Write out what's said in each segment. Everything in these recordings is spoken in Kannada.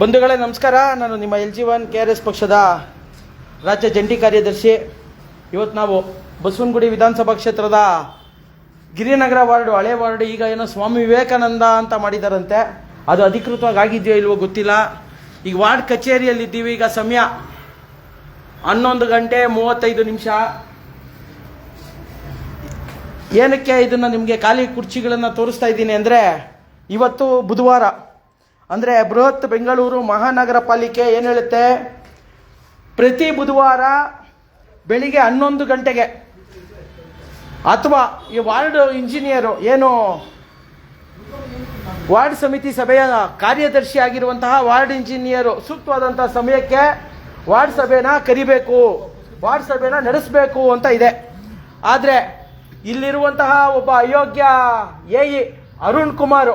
ಬಂಧುಗಳೇ, ನಮಸ್ಕಾರ. ನಾನು ನಿಮ್ಮ L G one K R S ಪಕ್ಷದ ರಾಜ್ಯ ಜಂಟಿ ಕಾರ್ಯದರ್ಶಿ. ಇವತ್ತು ನಾವು ಬಸವನಗುಡಿ ವಿಧಾನಸಭಾ ಕ್ಷೇತ್ರದ ಗಿರಿನಗರ ವಾರ್ಡು, ಹಳೆ ವಾರ್ಡು, ಈಗ ಏನೋ ಸ್ವಾಮಿ ವಿವೇಕಾನಂದ ಅಂತ ಮಾಡಿದಾರಂತೆ. ಅದು ಅಧಿಕೃತವಾಗಿ ಆಗಿದೆಯೋ ಇಲ್ವೋ ಗೊತ್ತಿಲ್ಲ. ಈಗ ವಾರ್ಡ್ ಕಚೇರಿಯಲ್ಲಿ ಇದ್ದೀವಿ ಈಗ ಸಮಯ ಹನ್ನೊಂದು ಗಂಟೆ ಮೂವತ್ತೈದು ನಿಮಿಷ. ಏನಕ್ಕೆ ಇದನ್ನು ನಿಮಗೆ ಖಾಲಿ ಕುರ್ಚಿಗಳನ್ನು ತೋರಿಸ್ತಾ ಇದ್ದೀನಿ ಅಂದರೆ ಇವತ್ತು ಬುಧವಾರ ಅಂದರೆ ಬೃಹತ್ ಬೆಂಗಳೂರು ಮಹಾನಗರ ಪಾಲಿಕೆ ಏನು ಹೇಳುತ್ತೆ? ಪ್ರತಿ ಬುಧವಾರ ಬೆಳಿಗ್ಗೆ ಹನ್ನೊಂದು ಗಂಟೆಗೆ ಅಥವಾ ಈ ವಾರ್ಡ್ ಇಂಜಿನಿಯರು ಏನು ವಾರ್ಡ್ ಸಮಿತಿ ಸಭೆಯ ಕಾರ್ಯದರ್ಶಿ ಆಗಿರುವಂತಹ ವಾರ್ಡ್ ಇಂಜಿನಿಯರು ಸೂಕ್ತವಾದಂತಹ ಸಮಯಕ್ಕೆ ವಾರ್ಡ್ ಸಭೆನ ಕರಿಬೇಕು, ವಾರ್ಡ್ ಸಭೆನ ನಡೆಸಬೇಕು ಅಂತ ಇದೆ. ಆದರೆ ಇಲ್ಲಿರುವಂತಹ ಒಬ್ಬ ಅಯೋಗ್ಯ ಎ ಇ ಅರುಣ್ ಕುಮಾರ್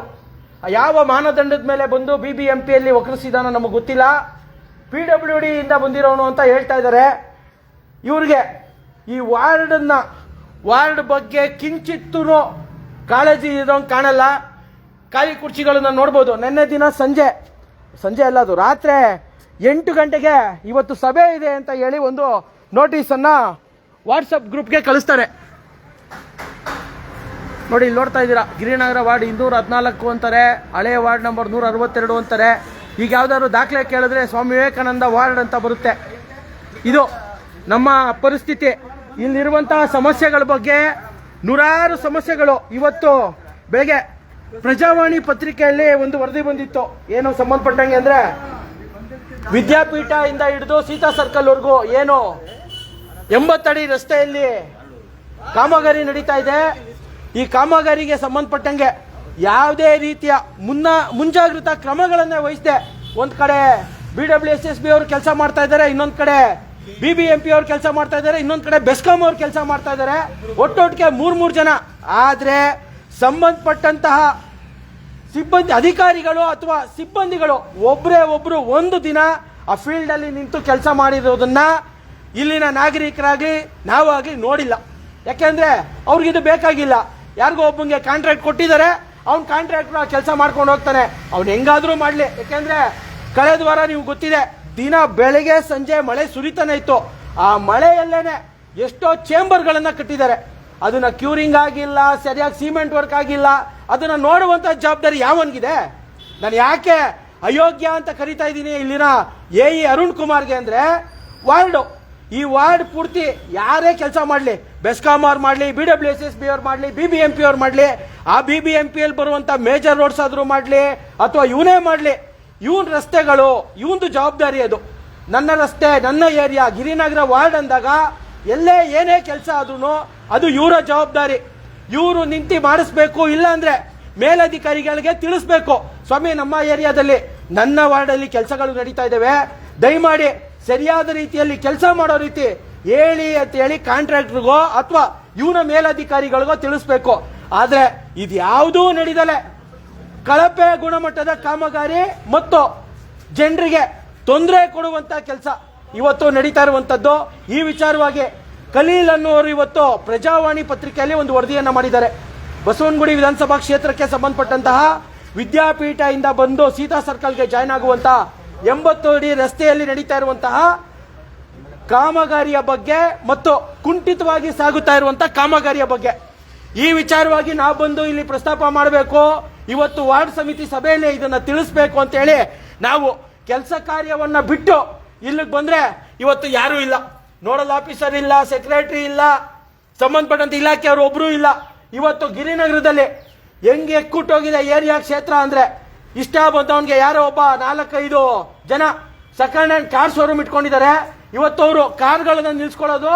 ಯಾವ ಮಾನದಂಡದ ಮೇಲೆ ಬಂದು ಬಿ ಬಿ ಎಂ ಪಿಯಲ್ಲಿ ನಮಗೆ ಗೊತ್ತಿಲ್ಲ. ಪಿ ಡಬ್ಲ್ಯೂ ಡಿಯಿಂದ ಬಂದಿರೋನು ಅಂತ ಹೇಳ್ತಾ ಇದ್ದಾರೆ. ಇವ್ರಿಗೆ ಈ ವಾರ್ಡನ್ನ ವಾರ್ಡ್ ಬಗ್ಗೆ ಕಿಂಚಿತ್ತೂ ಕಾಳಜಿ ಇರೋಂಗೆ ಕಾಣಲ್ಲ. ಖಾಲಿ ಕುರ್ಚಿಗಳನ್ನು ನೋಡ್ಬೋದು. ನಿನ್ನೆ ದಿನ ಸಂಜೆ ಸಂಜೆ ಅಲ್ಲ ಅದು ರಾತ್ರಿ ಎಂಟು ಗಂಟೆಗೆ ಇವತ್ತು ಸಭೆ ಇದೆ ಅಂತ ಹೇಳಿ ಒಂದು ನೋಟಿಸನ್ನು ವಾಟ್ಸಪ್ ಗ್ರೂಪ್ಗೆ ಕಳಿಸ್ತಾರೆ. ನೋಡಿ, ಇಲ್ಲಿ ನೋಡ್ತಾ ಇದ್ದೀರಾ, ಗಿರಿನಗರ ವಾರ್ಡ್ ಇನ್ನೂರ ಹದಿನಾಲ್ಕು ಅಂತಾರೆ ಹಳೆಯ ವಾರ್ಡ್ ನಂಬರ್ ನೂರ ಅರವತ್ತೆರಡು ಅಂತಾರೆ. ಈಗ ಯಾವ್ದಾದ್ರು ದಾಖಲೆ ಕೇಳಿದ್ರೆ ಸ್ವಾಮಿ ವಿವೇಕಾನಂದ ವಾರ್ಡ್ ಅಂತ ಬರುತ್ತೆ. ಇದು ನಮ್ಮ ಪರಿಸ್ಥಿತಿ. ಇಲ್ಲಿರುವಂತಹ ಸಮಸ್ಯೆಗಳ ಬಗ್ಗೆ ನೂರಾರು ಸಮಸ್ಯೆಗಳು. ಇವತ್ತು ಬೆಳಗ್ಗೆ ಪ್ರಜಾವಾಣಿ ಪತ್ರಿಕೆಯಲ್ಲಿ ಒಂದು ವರದಿ ಬಂದಿತ್ತು. ಏನು ಸಂಬಂಧಪಟ್ಟಂಗೆ ಅಂದ್ರೆ ವಿದ್ಯಾಪೀಠ ಇಂದ ಹಿಡಿದು ಸೀತಾ ಸರ್ಕಲ್ ವರೆಗೂ ಏನು ಎಂಬತ್ತಡಿ ರಸ್ತೆಯಲ್ಲಿ ಕಾಮಗಾರಿ ನಡೀತಾ ಇದೆ. ಈ ಕಾಮಗಾರಿಗೆ ಸಂಬಂಧಪಟ್ಟಂಗೆ ಯಾವುದೇ ರೀತಿಯ ಮುನ್ನ ಮುಂಜಾಗ್ರತಾ ಕ್ರಮಗಳನ್ನೇ ವಹಿಸಿದೆ ಒಂದು ಕಡೆ ಬಿ ಡಬ್ಲ್ಯೂ ಎಸ್ ಬಿ ಅವರು ಕೆಲಸ ಮಾಡ್ತಾ ಇದ್ದಾರೆ, ಇನ್ನೊಂದು ಕಡೆ ಬಿ ಬಿ ಎಂ ಪಿ ಅವ್ರು ಕೆಲಸ ಮಾಡ್ತಾ ಇದ್ದಾರೆ, ಇನ್ನೊಂದು ಕಡೆ ಬೆಸ್ಕಾಂ ಅವ್ರು ಕೆಲಸ ಮಾಡ್ತಾ ಇದ್ದಾರೆ. ಒಟ್ಟೊಟ್ಟಿಗೆ ಮೂರ್ ಮೂರು ಜನ. ಆದ್ರೆ ಸಂಬಂಧಪಟ್ಟಂತಹ ಸಿಬ್ಬಂದಿ ಅಧಿಕಾರಿಗಳು ಅಥವಾ ಸಿಬ್ಬಂದಿಗಳು ಒಬ್ಬರೇ ಒಬ್ರು ಒಂದು ದಿನ ಆ ಫೀಲ್ಡ್ ಅಲ್ಲಿ ನಿಂತು ಕೆಲಸ ಮಾಡಿರೋದನ್ನ ಇಲ್ಲಿನ ನಾಗರಿಕರಾಗಿ ನಾವಾಗಿ ನೋಡಿಲ್ಲ. ಯಾಕೆಂದ್ರೆ ಅವ್ರಿಗಿದು ಬೇಕಾಗಿಲ್ಲ. ಯಾರಿಗೋ ಒಬ್ಬಂಗೆ ಕಾಂಟ್ರಾಕ್ಟ್ ಕೊಟ್ಟಿದ್ದಾರೆ, ಅವ್ನ ಕಾಂಟ್ರಾಕ್ಟ್ ಕೆಲಸ ಮಾಡ್ಕೊಂಡು ಹೋಗ್ತಾನೆ. ಅವ್ನು ಹೆಂಗಾದರೂ ಮಾಡಲಿ. ಯಾಕೆಂದರೆ ಕಳೆದ ವಾರ ನೀವು ಗೊತ್ತಿದೆ, ದಿನ ಬೆಳಗ್ಗೆ, ಸಂಜೆ ಮಳೆ ಸುರಿತಾನೆ ಇತ್ತು. ಆ ಮಳೆಯಲ್ಲೇನೆ ಎಷ್ಟೋ ಚೇಂಬರ್ಗಳನ್ನು ಕಟ್ಟಿದ್ದಾರೆ. ಅದನ್ನು ಕ್ಯೂರಿಂಗ್ ಆಗಿಲ್ಲ, ಸರಿಯಾಗಿ ಸಿಮೆಂಟ್ ವರ್ಕ್ ಆಗಿಲ್ಲ. ಅದನ್ನು ನೋಡುವಂಥ ಜವಾಬ್ದಾರಿ ಯಾವನಿಗಿದೆ? ನಾನು ಯಾಕೆ ಅಯೋಗ್ಯ ಅಂತ ಕರಿತಾ ಇದ್ದೀನಿ ಇಲ್ಲಿನ ಎ ಇ ಅರುಣ್ ಕುಮಾರ್ಗೆ ಅಂದರೆ, ವಾರ್ಡ್ ಈ ವಾರ್ಡ್ ಪೂರ್ತಿ ಯಾರೇ ಕೆಲಸ ಮಾಡಲಿ ಬೆಸ್ಕಾಮ್ ಅವ್ರು ಮಾಡಲಿ B W S S B ಅವ್ರು ಮಾಡಲಿ ಬಿ ಬಿ ಎಂ ಪಿ ಅವ್ರು ಮಾಡಲಿ, ಆ ಬಿ ಬಿ ಎಂ ಪಿ ಅಲ್ಲಿ ಬರುವಂತ ಮೇಜರ್ ರೋಡ್ಸ್ ಆದರೂ ಮಾಡಲಿ, ಅಥವಾ ಇವನೇ ಮಾಡಲಿ, ಇವನ್ ರಸ್ತೆಗಳು ಇವಂದು ಜವಾಬ್ದಾರಿ ಅದು. ನನ್ನ ರಸ್ತೆ, ನನ್ನ ಏರಿಯಾ, ಗಿರಿನಗರ ವಾರ್ಡ್ ಅಂದಾಗ ಎಲ್ಲೇ ಏನೇ ಕೆಲಸ ಆದ್ರೂ ಅದು ಇವರ ಜವಾಬ್ದಾರಿ. ಇವರು ನಿಂತು ಮಾಡಿಸ್ಬೇಕು ಇಲ್ಲ ಅಂದ್ರೆ ಮೇಲಧಿಕಾರಿಗಳಿಗೆ ತಿಳಿಸ್ಬೇಕು. ಸ್ವಾಮಿ, ನಮ್ಮ ಏರಿಯಾದಲ್ಲಿ, ನನ್ನ ವಾರ್ಡಲ್ಲಿ ಕೆಲಸಗಳು ನಡೀತಾ ಇದ್ದಾವೆ ದಯಮಾಡಿ ಸರಿಯಾದ ರೀತಿಯಲ್ಲಿ ಕೆಲಸ ಮಾಡೋ ರೀತಿ ಹೇಳಿ ಅಂತ ಹೇಳಿ ಕಾಂಟ್ರಾಕ್ಟರ್ಗೋ ಅಥವಾ ಇವನ ಮೇಲಧಿಕಾರಿಗಳಿಗೋ ತಿಳಿಸ್ಬೇಕು. ಆದ್ರೆ ಇದ್ಯಾವುದೂ ನಡೀದಲೆ ಕಳಪೆ ಗುಣಮಟ್ಟದ ಕಾಮಗಾರಿ ಮತ್ತು ಜನರಿಗೆ ತೊಂದರೆ ಕೊಡುವಂತ ಕೆಲಸ ಇವತ್ತು ನಡೀತಾ ಇರುವಂತದ್ದು. ಈ ವಿಚಾರವಾಗಿ ಕಲೀಲ್ ಅನ್ನೋರು ಇವತ್ತು ಪ್ರಜಾವಾಣಿ ಪತ್ರಿಕೆಯಲ್ಲಿ ಒಂದು ವರದಿಯನ್ನ ಮಾಡಿದ್ದಾರೆ. ಬಸವನಗುಡಿ ವಿಧಾನಸಭಾ ಕ್ಷೇತ್ರಕ್ಕೆ ಸಂಬಂಧಪಟ್ಟಂತಹ ವಿದ್ಯಾಪೀಠ ಇಂದ ಬಂದು ಸೀತಾ ಸರ್ಕಲ್ಗೆ ಜಾಯ್ನ್ ಆಗುವಂತ ಎಂಬತ್ತು ಅಡಿ ರಸ್ತೆಯಲ್ಲಿ ನಡೀತಾ ಇರುವಂತಹ ಕಾಮಗಾರಿಯ ಬಗ್ಗೆ ಮತ್ತು ಕುಂಠಿತವಾಗಿ ಸಾಗುತ್ತಾ ಇರುವಂತಹ ಕಾಮಗಾರಿಯ ಬಗ್ಗೆ. ಈ ವಿಚಾರವಾಗಿ ನಾವು ಬಂದು ಇಲ್ಲಿ ಪ್ರಸ್ತಾಪ ಮಾಡಬೇಕು. ಇವತ್ತು ವಾರ್ಡ್ ಸಮಿತಿ ಸಭೆಯಲ್ಲಿ ಇದನ್ನ ತಿಳಿಸ್ಬೇಕು ಅಂತ ಹೇಳಿ ನಾವು ಕೆಲಸ ಕಾರ್ಯವನ್ನ ಬಿಟ್ಟು ಇಲ್ಲಿಗೆ ಬಂದ್ರೆ ಇವತ್ತು ಯಾರೂ ಇಲ್ಲ. ನೋಡಲ್ ಆಫೀಸರ್ ಇಲ್ಲ, ಸೆಕ್ರೆಟರಿ ಇಲ್ಲ, ಸಂಬಂಧಪಟ್ಟಂತ ಇಲಾಖೆಯವರು ಒಬ್ರು ಇಲ್ಲ. ಇವತ್ತು ಗಿರಿನಗರದಲ್ಲಿ ಹೆಂಗೆ ಎಕ್ಕುಟ್ಟೋಗಿದೆ ಏರಿಯಾ ಕ್ಷೇತ್ರ ಅಂದ್ರೆ ಇಷ್ಟ ಬಂದವನ್ಗೆ ಯಾರೋ ಒಬ್ಬ ನಾಲ್ಕೈದು ಜನ ಸೆಕೆಂಡ್ ಹ್ಯಾಂಡ್ ಕಾರ್ ಶೋರೂಮ್ ಇಟ್ಕೊಂಡಿದ್ದಾರೆ. ಇವತ್ತು ಅವರು ಕಾರ್ಗಳನ್ನ ನಿಲ್ಸ್ಕೊಳ್ಳೋದು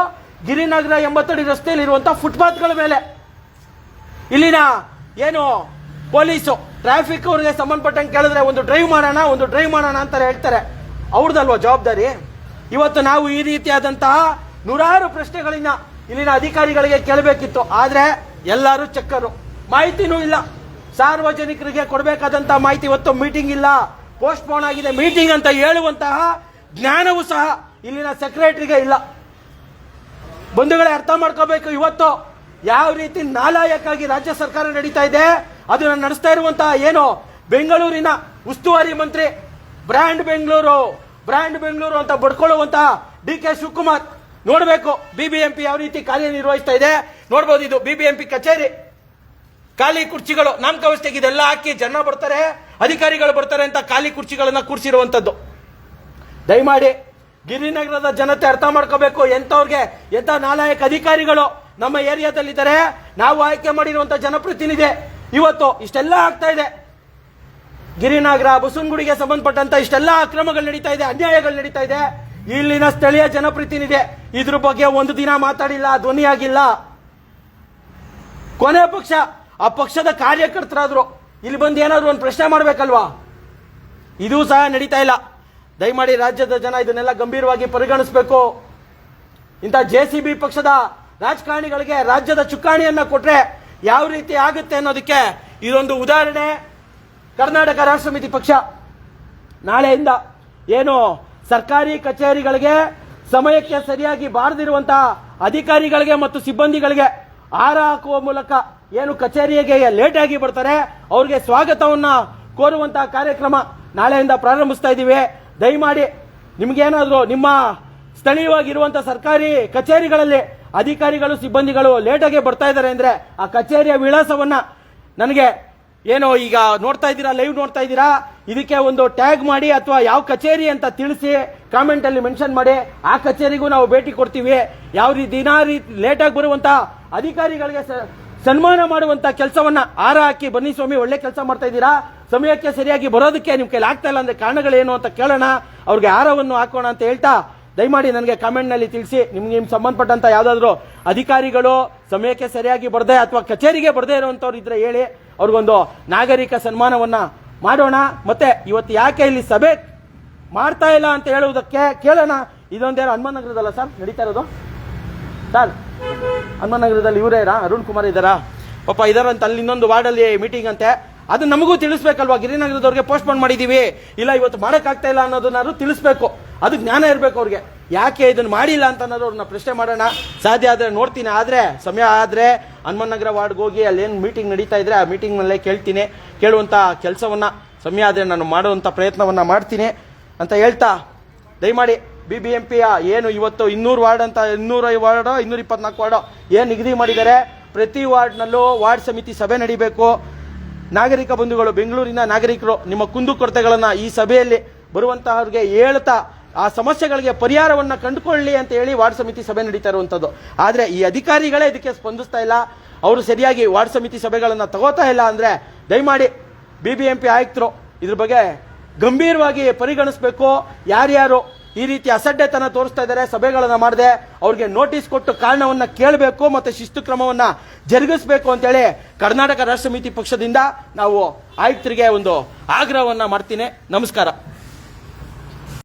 ಗಿರಿನಗರ ಎಂಬತ್ತಡಿ ರಸ್ತೆಯಲ್ಲಿ ಇರುವಂತ ಫುಟ್ಪಾತ್ಗಳ ಮೇಲೆ. ಇಲ್ಲಿನ ಏನು ಪೊಲೀಸು ಟ್ರಾಫಿಕ್ ಅವ್ರಿಗೆ ಸಂಬಂಧಪಟ್ಟಂಗೆ ಕೇಳಿದ್ರೆ ಒಂದು ಡ್ರೈವ್ ಮಾಡೋಣ, ಒಂದು ಡ್ರೈವ್ ಮಾಡೋಣ ಅಂತಾರೆ ಹೇಳ್ತಾರೆ. ಅವ್ರದ್ದಲ್ವ ಜವಾಬ್ದಾರಿ? ಇವತ್ತು ನಾವು ಈ ರೀತಿಯಾದಂತಹ ನೂರಾರು ಪ್ರಶ್ನೆಗಳನ್ನ ಇಲ್ಲಿನ ಅಧಿಕಾರಿಗಳಿಗೆ ಕೇಳಬೇಕಿತ್ತು. ಆದ್ರೆ ಎಲ್ಲರೂ ಚಕ್ಕರು. ಮಾಹಿತಿನೂ ಇಲ್ಲ. ಸಾರ್ವಜನಿಕರಿಗೆ ಕೊಡಬೇಕಾದಂತಹ ಮಾಹಿತಿ ಇವತ್ತು ಮೀಟಿಂಗ್ ಇಲ್ಲ. ಪೋಸ್ಟ್ ಪೋನ್ ಆಗಿದೆ. ಮೀಟಿಂಗ್ ಅಂತ ಹೇಳುವಂತಹ ಜ್ಞಾನವೂ ಸಹ ಇಲ್ಲಿನ ಸೆಕ್ರೆಟರಿಗೆ ಇಲ್ಲ. ಬಂಧುಗಳೇ, ಅರ್ಥ ಮಾಡ್ಕೋಬೇಕು. ಇವತ್ತು ಯಾವ ರೀತಿ ನಾಲಾಯಕ್ಕಾಗಿ ರಾಜ್ಯ ಸರ್ಕಾರ ನಡೀತಾ ಇದೆ, ಅದನ್ನು ನಡೆಸ್ತಾ ಇರುವಂತಹ ಏನು? ಬೆಂಗಳೂರಿನ ಉಸ್ತುವಾರಿ ಮಂತ್ರಿ ಬ್ರ್ಯಾಂಡ್ ಬೆಂಗಳೂರು ಬ್ರ್ಯಾಂಡ್ ಬೆಂಗಳೂರು ಅಂತ ಬಡ್ಕೊಳ್ಳುವಂತಹ ಡಿ ಕೆ ಶಿವಕುಮಾರ್ ನೋಡಬೇಕು. ಬಿಬಿಎಂಪಿ ಯಾವ ರೀತಿ ಕಾರ್ಯನಿರ್ವಹಿಸ್ತಾ ಇದೆ. ನೋಡ್ಬೋದು ಇದು ಬಿಬಿಎಂಪಿ ಕಚೇರಿ. ಖಾಲಿ ಕುರ್ಚಿಗಳು ನಾಮಕಾವಸ್ಥೆಗೆ ಇದೆಲ್ಲ ಹಾಕಿ ಜನ ಬರ್ತಾರೆ, ಅಧಿಕಾರಿಗಳು ಬರ್ತಾರೆ ಅಂತ ಖಾಲಿ ಕುರ್ಚಿಗಳನ್ನು ಕೂರಿಸಿರುವಂಥದ್ದು ದಯಮಾಡಿ ಗಿರಿನಗರದ ಜನತೆ ಅರ್ಥ ಮಾಡ್ಕೋಬೇಕು. ಎಂಥವ್ರಿಗೆ, ಎಂಥ ನಾಲಾಯಕ ಅಧಿಕಾರಿಗಳು ನಮ್ಮ ಏರಿಯಾದಲ್ಲಿದ್ದಾರೆ, ನಾವು ಆಯ್ಕೆ ಮಾಡಿರುವಂಥ ಜನಪ್ರತಿನಿಧಿ ಇವತ್ತು ಇಷ್ಟೆಲ್ಲ ಆಗ್ತಾ ಇದೆ. ಗಿರಿನಗರ, ಬಸವನಗುಡಿಗೆ ಸಂಬಂಧಪಟ್ಟಂತ ಇಷ್ಟೆಲ್ಲ ಅಕ್ರಮಗಳು ನಡೀತಾ ಇದೆ, ಅನ್ಯಾಯಗಳು ನಡೀತಾ ಇದೆ. ಇಲ್ಲಿನ ಸ್ಥಳೀಯ ಜನಪ್ರತಿನಿಧಿ ಇದ್ರ ಬಗ್ಗೆ ಒಂದು ದಿನ ಮಾತಾಡಿಲ್ಲ, ಧ್ವನಿಯಾಗಿಲ್ಲ. ಕೊನೆ ಪಕ್ಷ ಆ ಪಕ್ಷದ ಕಾರ್ಯಕರ್ತರಾದ್ರು. ಇಲ್ಲಿ ಬಂದು ಏನಾದ್ರು ಒಂದು ಪ್ರಶ್ನೆ ಮಾಡಬೇಕಲ್ವಾ? ಇದು ಸಹ ನಡೀತಾ ಇಲ್ಲ. ದಯಮಾಡಿ ರಾಜ್ಯದ ಜನ ಇದನ್ನೆಲ್ಲ ಗಂಭೀರವಾಗಿ ಪರಿಗಣಿಸಬೇಕು. ಇಂಥ ಜೆ ಸಿ ಬಿ ಪಕ್ಷದ ರಾಜಕಾರಣಿಗಳಿಗೆ ರಾಜ್ಯದ ಚುಕ್ಕಾಣಿಯನ್ನು ಕೊಟ್ರೆ ಯಾವ ರೀತಿ ಆಗುತ್ತೆ ಅನ್ನೋದಕ್ಕೆ ಇದೊಂದು ಉದಾಹರಣೆ ಕರ್ನಾಟಕ ರಾಷ್ಟ್ರ ಸಮಿತಿ ಪಕ್ಷ. ನಾಳೆಯಿಂದ ಏನು ಸರ್ಕಾರಿ ಕಚೇರಿಗಳಿಗೆ ಸಮಯಕ್ಕೆ ಸರಿಯಾಗಿ ಬಾರದಿರುವಂತಹ ಅಧಿಕಾರಿಗಳಿಗೆ ಮತ್ತು ಸಿಬ್ಬಂದಿಗಳಿಗೆ ಆರ ಹಾಕುವ ಮೂಲಕ ಏನು ಕಚೇರಿಗೆ ಲೇಟ್ ಆಗಿ ಬರ್ತಾರೆ, ಅವ್ರಿಗೆ ಸ್ವಾಗತವನ್ನ ಕೋರುವಂತಹ ಕಾರ್ಯಕ್ರಮ ನಾಳೆಯಿಂದ ಪ್ರಾರಂಭಿಸ್ತಾ ಇದ್ದೀವಿ. ದಯಮಾಡಿ ನಿಮ್ಗೇನಾದ್ರು ನಿಮ್ಮ ಸ್ಥಳೀಯವಾಗಿರುವಂತ ಸರ್ಕಾರಿ ಕಚೇರಿಗಳಲ್ಲಿ ಅಧಿಕಾರಿಗಳು, ಸಿಬ್ಬಂದಿಗಳು ಲೇಟಾಗಿ ಬರ್ತಾ ಇದ್ದಾರೆ ಅಂದ್ರೆ ಆ ಕಚೇರಿಯ ವಿಳಾಸವನ್ನ ನನಗೆ ಏನು ಈಗ ನೋಡ್ತಾ ಇದ್ದೀರಾ ಲೈವ್ ನೋಡ್ತಾ ಇದ್ದೀರಾ? ಇದಕ್ಕೆ ಒಂದು ಟ್ಯಾಗ್ ಮಾಡಿ ಅಥವಾ ಯಾವ ಕಚೇರಿ ಅಂತ ತಿಳಿಸಿ ಕಾಮೆಂಟ್ ಅಲ್ಲಿ ಮೆನ್ಷನ್ ಮಾಡಿ. ಆ ಕಚೇರಿಗೂ ನಾವು ಭೇಟಿ ಕೊಡ್ತೀವಿ. ಯಾವ ರೀತಿ ದಿನ ಲೇಟಾಗಿ ಬರುವಂತ ಅಧಿಕಾರಿಗಳಿಗೆ ಸನ್ಮಾನ ಮಾಡುವಂತ ಕೆಲಸವನ್ನ ಆರ ಹಾಕಿ ಬನ್ನಿ ಸ್ವಾಮಿ, ಒಳ್ಳೆ ಕೆಲಸ ಮಾಡ್ತಾ ಇದ್ದೀರಾ? ಸಮಯಕ್ಕೆ ಸರಿಯಾಗಿ ಬರೋದಕ್ಕೆ ನಿಮ್ ಕೈಲಿ ಆಗ್ತಾ ಇಲ್ಲ ಅಂದ್ರೆ ಕಾರಣಗಳೇನು ಅಂತ ಕೇಳೋಣ. ಅವ್ರಿಗೆ ಆರವನ್ನು ಹಾಕೋಣ ಅಂತ ಹೇಳ್ತಾ ದಯಮಾಡಿ ನನಗೆ ಕಮೆಂಟ್ನಲ್ಲಿ ತಿಳಿಸಿ. ನಿಮ್ಗೆ ನಿಮ್ ಸಂಬಂಧಪಟ್ಟಂತ ಯಾವ್ದಾದ್ರು ಅಧಿಕಾರಿಗಳು ಸಮಯಕ್ಕೆ ಸರಿಯಾಗಿ ಬರದೆ ಅಥವಾ ಕಚೇರಿಗೆ ಬರದೇ ಇರುವಂತವ್ರು ಇದ್ರೆ ಹೇಳಿ. ಅವ್ರಿಗೊಂದು ನಾಗರಿಕ ಸನ್ಮಾನವನ್ನ ಮಾಡೋಣ. ಮತ್ತೆ ಇವತ್ತು ಯಾಕೆ ಇಲ್ಲಿ ಸಭೆ ಮಾಡ್ತಾ ಇಲ್ಲ ಅಂತ ಹೇಳುವುದಕ್ಕೆ ಕೇಳೋಣ. ಇದೊಂದೇನು ಹನುಮಾನ್ ನಗರದಲ್ಲ ಸರ್? ನಡೀತಾ ಇರೋದು? ಸರ್ ಹನುಮಾನ್ ನಗರದಲ್ಲಿ ಇವರೇ ಇರಾ? ಅರುಣ್ ಕುಮಾರ್ ಇದ್ದಾರಾ? ಪಾಪ ಇದಾರಂತ ಅಲ್ಲಿ ಇನ್ನೊಂದು ವಾರ್ಡಲ್ಲಿ ಮೀಟಿಂಗ್ ಅಂತೆ. ಅದು ನಮಗೂ ತಿಳಿಸ್ಬೇಕಲ್ವಾ? ಗಿರಿನಗರದವ್ರಿಗೆ ಪೋಸ್ಟ್ಪೋನ್ ಮಾಡಿದೀವಿ. ಇಲ್ಲ, ಇವತ್ತು ಮಾಡೋಕ್ಕಾಗ್ತಾ ಇಲ್ಲ ಅನ್ನೋದನ್ನಾದ್ರು ತಿಳಿಸ್ಬೇಕು. ಅದು ಜ್ಞಾನ ಇರಬೇಕು ಅವ್ರಿಗೆ. ಯಾಕೆ ಇದನ್ನು ಮಾಡಿಲ್ಲ ಅಂತ ಅನ್ನೋದು ಅವ್ರನ್ನ ಪ್ರಶ್ನೆ ಮಾಡೋಣ. ಸಾಧ್ಯ ಆದ್ರೆ ನೋಡ್ತೀನಿ. ಆದ್ರೆ, ಸಮಯ ಆದ್ರೆ ಹನುಮನ್ ನಗರ ವಾರ್ಡ್ಗೆ ಹೋಗಿ ಅಲ್ಲೇನು ಮೀಟಿಂಗ್ ನಡೀತಾ ಇದ್ರೆ ಆ ಮೀಟಿಂಗ್ ನಲ್ಲೇ ಕೇಳ್ತೀನಿ. ಕೇಳುವಂತ ಕೆಲಸವನ್ನ, ಸಮಯ ಆದ್ರೆ ನಾನು ಮಾಡುವಂತ ಪ್ರಯತ್ನವನ್ನ ಮಾಡ್ತೀನಿ ಅಂತ ಹೇಳ್ತಾ, ದಯಮಾಡಿ. ಬಿ ಬಿ ಎಂ ಏನು ಇವತ್ತು ಇನ್ನೂರು ವಾರ್ಡ್ ಅಂತ, ಇನ್ನೂರ ವಾರ್ಡ್, ಇನ್ನೂರ ಇಪ್ಪತ್ನಾಲ್ಕು ವಾರ್ಡ್ ಏನು ನಿಗದಿ ಮಾಡಿದ್ದಾರೆ, ಪ್ರತಿ ವಾರ್ಡ್ನಲ್ಲೂ ವಾರ್ಡ್ ಸಮಿತಿ ಸಭೆ ನಡೀಬೇಕು. ನಾಗರಿಕ ಬಂಧುಗಳು, ಬೆಂಗಳೂರಿನ ನಾಗರಿಕರು, ನಿಮ್ಮ ಕುಂದುಕೊರತೆಗಳನ್ನು ಈ ಸಭೆಯಲ್ಲಿ ಬರುವಂತಹವ್ರಿಗೆ ಹೇಳ್ತಾ, ಆ ಸಮಸ್ಯೆಗಳಿಗೆ ಪರಿಹಾರವನ್ನ ಕಂಡುಕೊಳ್ಳಿ ಅಂತ ಹೇಳಿ ವಾರ್ಡ್ ಸಮಿತಿ ಸಭೆ ನಡೀತಾ ಇರುವಂಥದ್ದು ಆದರೆ ಈ ಅಧಿಕಾರಿಗಳೇ ಇದಕ್ಕೆ ಸ್ಪಂದಿಸ್ತಾ ಇಲ್ಲ. ಅವರು ಸರಿಯಾಗಿ ವಾರ್ಡ್ ಸಮಿತಿ ಸಭೆಗಳನ್ನು ತಗೋತಾ ಇಲ್ಲ ಅಂದ್ರೆ ದಯಮಾಡಿ ಬಿ ಬಿ ಎಂ ಆಯುಕ್ತರು ಇದ್ರ ಬಗ್ಗೆ ಗಂಭೀರವಾಗಿ ಪರಿಗಣಿಸಬೇಕು. ಯಾರ್ಯಾರು ಈ ರೀತಿ ಅಸಡ್ಡೆತನ ತೋರಿಸ್ತಾ ಇದ್ದಾರೆ, ಸಭೆಗಳನ್ನು ಮಾಡದೆ, ಅವ್ರಿಗೆ ನೋಟಿಸ್ ಕೊಟ್ಟು ಕಾರಣವನ್ನ ಕೇಳಬೇಕು ಮತ್ತೆ ಶಿಸ್ತು ಕ್ರಮವನ್ನ ಜರುಗಿಸಬೇಕು ಅಂತೇಳಿ ಕರ್ನಾಟಕ ರಾಷ್ಟ್ರ ಸಮಿತಿ ಪಕ್ಷದಿಂದ ನಾವು ಆಯುಕ್ತರಿಗೆ ಒಂದು ಆಗ್ರಹವನ್ನ ಮಾಡ್ತೀನಿ. ನಮಸ್ಕಾರ.